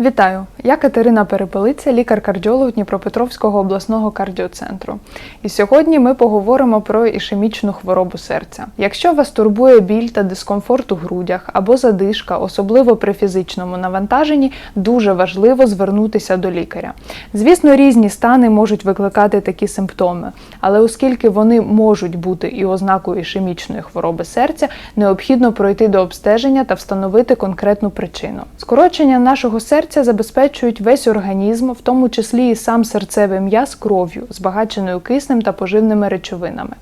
Вітаю! Я Катерина Перепелиця, лікар-кардіолог Дніпропетровського обласного кардіоцентру. І сьогодні ми поговоримо про ішемічну хворобу серця. Якщо вас турбує біль та дискомфорт у грудях або задишка, особливо при фізичному навантаженні, дуже важливо звернутися до лікаря. Звісно, різні стани можуть викликати такі симптоми, але оскільки вони можуть бути і ознакою ішемічної хвороби серця, необхідно пройти до обстеження та встановити конкретну причину. Скорочення нашого серця забезпечують весь організм, в тому числі і сам серцевий м'яз кров'ю, збагаченою киснем та поживними речовинами.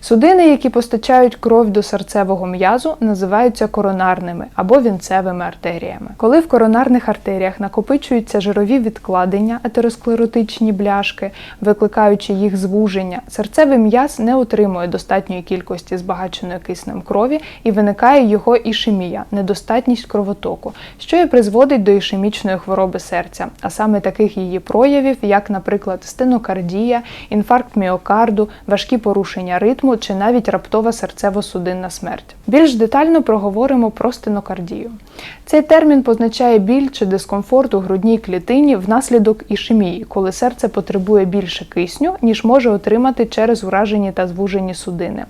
Судини, які постачають кров до серцевого м'язу, називаються коронарними або вінцевими артеріями. Коли в коронарних артеріях накопичуються жирові відкладення, атеросклеротичні бляшки, викликаючи їх звуження, серцевий м'яз не отримує достатньої кількості збагаченої киснем крові і виникає його ішемія, недостатність кровотоку, що і призводить до ішемічної хвороби серця, а саме таких її проявів, як, наприклад, стенокардія, інфаркт міокарду, важкі порушення ритму чи навіть раптова серцево-судинна смерть. Більш детально проговоримо про стенокардію. Цей термін позначає біль чи дискомфорт у грудній клітині внаслідок ішемії, коли серце потребує більше кисню, ніж може отримати через уражені та звужені судини.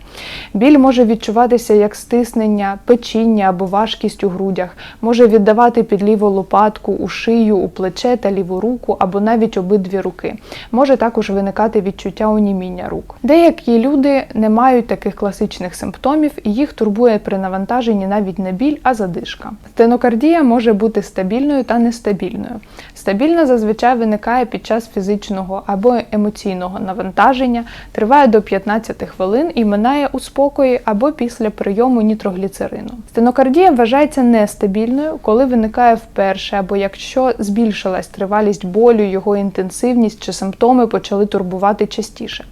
Біль може відчуватися як стиснення, печіння або важкість у грудях, може віддавати під ліву лопатку, у шию, у плече та ліву руку або навіть обидві руки. Може також виникати відчуття оніміння рук. Деякі люди не мають таких класичних симптомів і їх турбує при навантаженні навіть не біль, а задишка. Стенокардія може бути стабільною та нестабільною. Стабільна зазвичай виникає під час фізичного або емоційного навантаження, триває до 15 хвилин і минає у спокої або після прийому нітрогліцерину. Стенокардія вважається нестабільною, коли виникає вперше або якщо збільшилась тривалість болю, його інтенсивність чи симптоми почали турбувати частіше.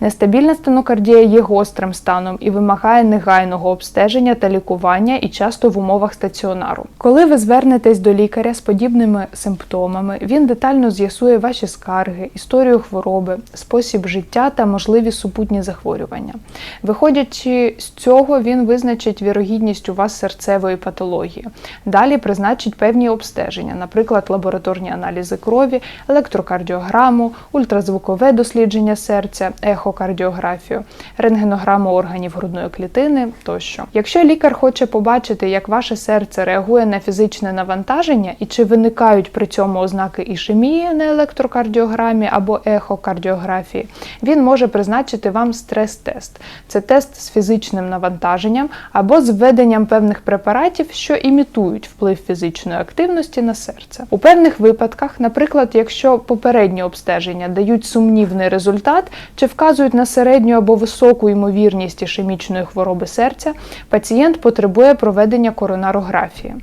Нестабільна стенокардія є гострим станом і вимагає негайного обстеження та лікування і часто в умовах стаціонару. Коли ви звернетесь до лікаря з подібними симптомами, він детально з'ясує ваші скарги, історію хвороби, спосіб життя та можливі супутні захворювання. Виходячи з цього, він визначить вірогідність у вас серцевої патології. Далі призначить певні обстеження, наприклад, лабораторні аналізи крові, електрокардіограму, ультразвукове дослідження серця, ехокардіографію, рентгенограму органів грудної клітини тощо. Якщо лікар хоче побачити, як ваше серце реагує на фізичне навантаження і чи виникають при цьому ознаки ішемії на електрокардіограмі або ехокардіографії, він може призначити вам стрес-тест. Це тест з фізичним навантаженням або з введенням певних препаратів, що імітують вплив фізичної активності на серце. У певних випадках, наприклад, якщо попередні обстеження дають сумнівний результат чи вказують на середню або високу ймовірність ішемічної хвороби серця, пацієнт потребує проведення коронарографії.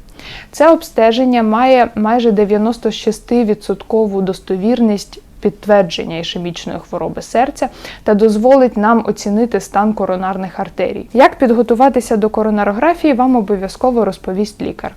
Це обстеження має майже 96% достовірність підтвердження ішемічної хвороби серця та дозволить нам оцінити стан коронарних артерій. Як підготуватися до коронарографії, вам обов'язково розповість лікар.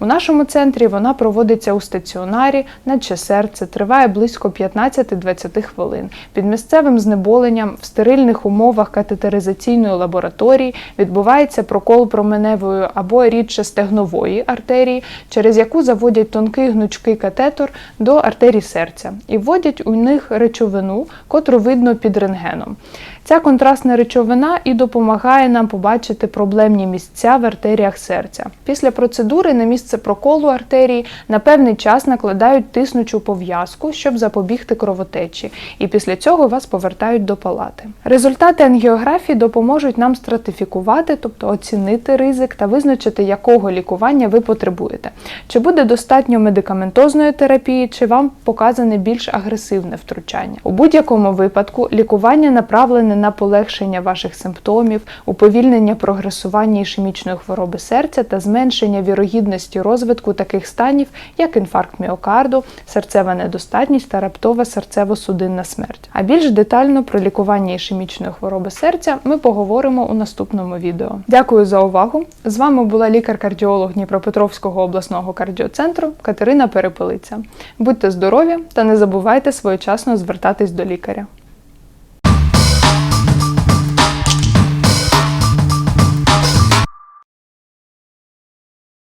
У нашому центрі вона проводиться у стаціонарі, наче серце, триває близько 15-20 хвилин. Під місцевим знеболенням в стерильних умовах катетеризаційної лабораторії відбувається прокол променевої або рідше стегнової артерії, через яку заводять тонкий гнучкий катетор до артерій серця і вводять у них речовину, котру видно під рентгеном. Ця контрастна речовина і допомагає нам побачити проблемні місця в артеріях серця. Після процедури на місце проколу артерії на певний час накладають тиснучу пов'язку, щоб запобігти кровотечі, і після цього вас повертають до палати. Результати ангіографії допоможуть нам стратифікувати, тобто оцінити ризик та визначити, якого лікування ви потребуєте. Чи буде достатньо медикаментозної терапії, чи вам показане більш агресивне втручання. У будь-якому випадку лікування направлене на полегшення ваших симптомів, уповільнення прогресування ішемічної хвороби серця та зменшення вірогідності розвитку таких станів, як інфаркт міокарду, серцева недостатність та раптова серцево-судинна смерть. А більш детально про лікування ішемічної хвороби серця ми поговоримо у наступному відео. Дякую за увагу! З вами була лікар-кардіолог Дніпропетровського обласного кардіоцентру Катерина Перепелиця. Будьте здорові та не забувайте своєчасно звертатись до лікаря.